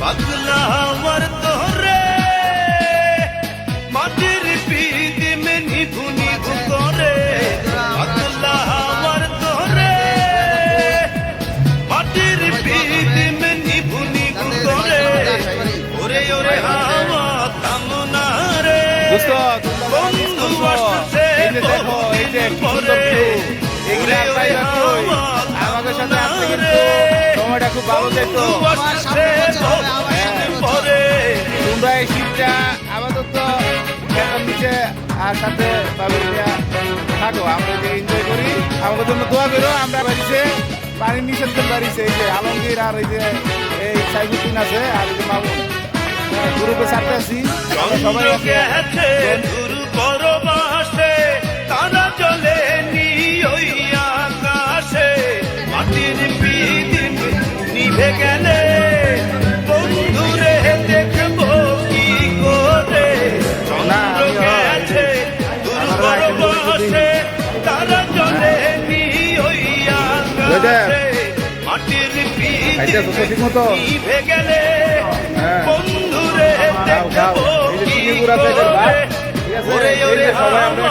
পাতলা আমার তোরে মাটির পিদি মে নিধু নিধু করে। পাতলা আমার তোরে মাটির পিদি মে নিভু নিভু করে। ওরে ওরে হাওয়া থামো না রে বন্ধু আসছে কি সুন্দর view। এগুলো আর পাইবা কই? আমাদের সাথে আসতে কিন্তু সময়টা খুব ভালো যেত। বছর। তোমরা এই শীতটা আপাতত খেলার নিচে আর সাথে থাকো। আমরা যে এনজয় করি। আমাদের জন্য দোয়া করো আমরা বাড়িতে পানির নিচে তো বাড়িছে এই যে আলমগীর আর এই যে এই সাইফুদ্দিন আছে আর এই যে মামুন। হ্যাঁ, গ্রুপে চারটে আছি। সবাই আছি? নিভে গেলে বন্ধুরে দেখব কি করে। চন্দ্র গেছে গুরু পরবাসে তারা চলে নি ওই আকাশে। মাটির? নিভে গেলে হ্যাঁ। বন্ধুরে। দেখব কি করে। ওরে ওরে আমার রে